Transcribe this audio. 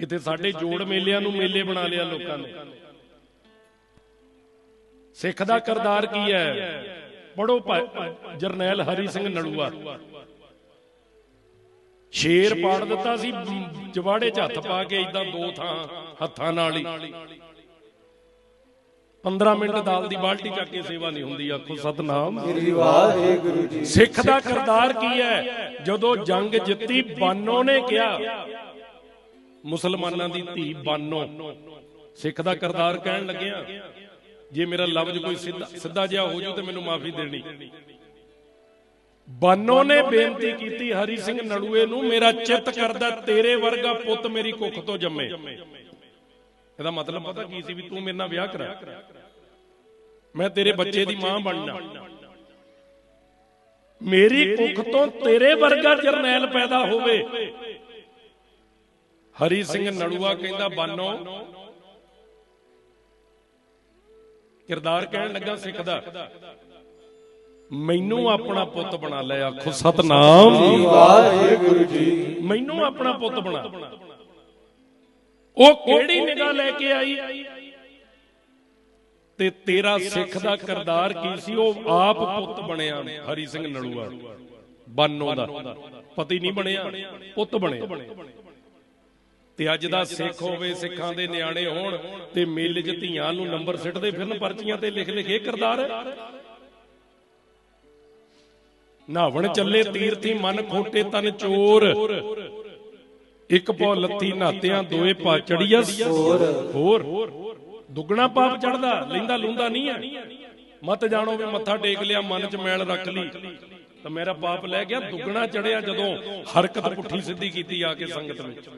ਇੱਥੇ ਸਾਡੇ ਜੋੜ ਮੇਲਿਆਂ ਨੂੰ ਮੇਲੇ ਬਣਾ ਲਿਆ ਲੋਕਾਂ ਨੇ। ਸਿੱਖ ਦਾ ਕਰਦਾਰ ਕੀ ਹੈ? ਪੜੋ ਜਰਨੈਲ ਹਰੀ ਸਿੰਘ ਨਲੂਆ ਸ਼ੇਰ ਪਾੜ ਦਿੱਤਾ ਸੀ ਜਵਾੜੇ 'ਚ ਹੱਥ ਪਾ ਕੇ ਇਦਾਂ ਦੋ ਥਾਂ ਹੱਥਾਂ ਨਾਲ ਹੀ। 15 ਮਿੰਟ ਦਾਲ ਦੀ ਬਾਲਟੀ ਚੱਕ ਕੇ ਸੇਵਾ ਨਹੀਂ ਹੁੰਦੀ ਆਖੋ ਸਤਨਾਮ। ਸ੍ਰੀ ਵਾਹਿਗੁਰੂ ਜੀ। ਸਿੱਖ ਦਾ ਕਰਦਾਰ ਕੀ ਹੈ? ਜਦੋਂ ਜੰਗ ਜਿੱਤੀ ਬਾਨੋ ਨੇ ਕਿਹਾ। ਮੁਸਲਮਾਨਾਂ ਦੀ ਧੀ ਬਾਨੋ। ਸਿੱਖ ਦਾ ਕਰਦਾਰ ਕਹਿਣ ਲੱਗਿਆ, ਜੇ ਮੇਰਾ ਲਫ਼ਜ਼ ਕੋਈ ਸਿੱਧਾ ਸਿੱਧਾ ਜਿਹਾ ਹੋ ਜੂ ਤੇ ਮੈਨੂੰ ਮਾਫੀ ਦੇਣੀ। ਬਾਨੋ ਨੇ ਬੇਨਤੀ ਕੀਤੀ ਹਰੀ ਸਿੰਘ ਨੜੂਏ ਨੂੰ, ਮੇਰਾ ਚਿੱਤ ਕਰਦਾ ਤੇਰੇ ਵਰਗਾ ਪੁੱਤ ਮੇਰੀ ਕੁੱਖ ਤੋਂ ਜੰਮੇ। ਇਹਦਾ ਮਤਲਬ ਪਤਾ ਕੀ ਸੀ ਵੀ ਤੂੰ ਮੇਰੇ ਨਾਲ ਵਿਆਹ ਕਰਾ। ਮੈਂ ਤੇਰੇ ਬੱਚੇ ਦੀ ਮਾਂ ਬਣਨਾ। ਮੇਰੀ ਕੁੱਖ ਤੋਂ ਤੇਰੇ ਵਰਗਾ ਜਰਨੈਲ ਪੈਦਾ ਹੋਵੇ। ਹਰੀ ਸਿੰਘ ਨੜੂਆ ਕਹਿੰਦਾ ਬਾਨੋ। ਕਿਰਦਾਰ ਕਹਿਣ ਲੱਗਾ ਸਿੱਖ ਦਾ ਮੈਨੂੰ ਆਪਣਾ ਪੁੱਤ ਬਣਾ ਲੈ ਆਖੋ ਸਤਨਾਮ। ਵਾਹਿਗੁਰੂ ਜੀ। ਮੈਨੂੰ ਆਪਣਾ ਪੁੱਤ ਬਣਾ। ਉਹ ਕਿਹੜੀ ਨਿਗਾਹ ਲੈ ਕੇ ਆਈ? ਤੇ ਤੇਰਾ ਸਿੱਖ ਦਾ ਕਰਦਾਰ ਕੀ ਸੀ? ਉਹ ਆਪ ਪੁੱਤ ਬਣਿਆ ਹਰੀ ਸਿੰਘ ਨਲੂਆ ਬਾਨੋ ਦਾ ਪਤੀ ਨਹੀਂ ਬਣਿਆ ਪੁੱਤ ਬਣਿਆ। ਤੇ ਅੱਜ ਦਾ ਸਿੱਖ ਹੋਵੇ ਸਿੱਖਾਂ ਦੇ ਨਿਆਣੇ ਹੋਣ ਤੇ ਮੇਲੇ 'ਚ ਧੀਆਂ ਨੂੰ ਨੰਬਰ ਸਿੱਟਦੇ ਫਿਰਨ ਪਰਚੀਆਂ ਤੇ ਲਿਖ ਲਿਖ ਇਹ ਕਰਦਾਰ। ਨਾਵਣ ਚੱਲੇ ਤੀਰਥੀ ਮਨ ਖੋਟੇ ਤਨ ਚੋਰ। ਇੱਕ ਪੌ ਲੱਥੀ ਨਾਤਿਆਂ ਦੋਏ ਪਾ ਚੜੀਆ। ਹੋਰ। ਹੋਰ। ਦੁੱਗਣਾ ਪਾਪ ਚੜਦਾ ਲੈਂਦਾ ਲੁੰਦਾ ਨਹੀਂ ਹੈ। ਮਤ ਜਾਣੋ ਵੀ ਮੱਥਾ ਟੇਕ ਲਿਆ ਮਨ 'ਚ ਮੈਲ ਰੱਖ ਲਈ। ਤਾਂ ਮੇਰਾ ਪਾਪ ਲੈ ਗਿਆ ਦੁੱਗਣਾ ਚੜਿਆ ਜਦੋਂ ਹਰਕਤ ਪੁੱਠੀ ਸਿੱਧੀ ਕੀਤੀ ਆ ਕੇ ਸੰਗਤ ਵਿੱਚ।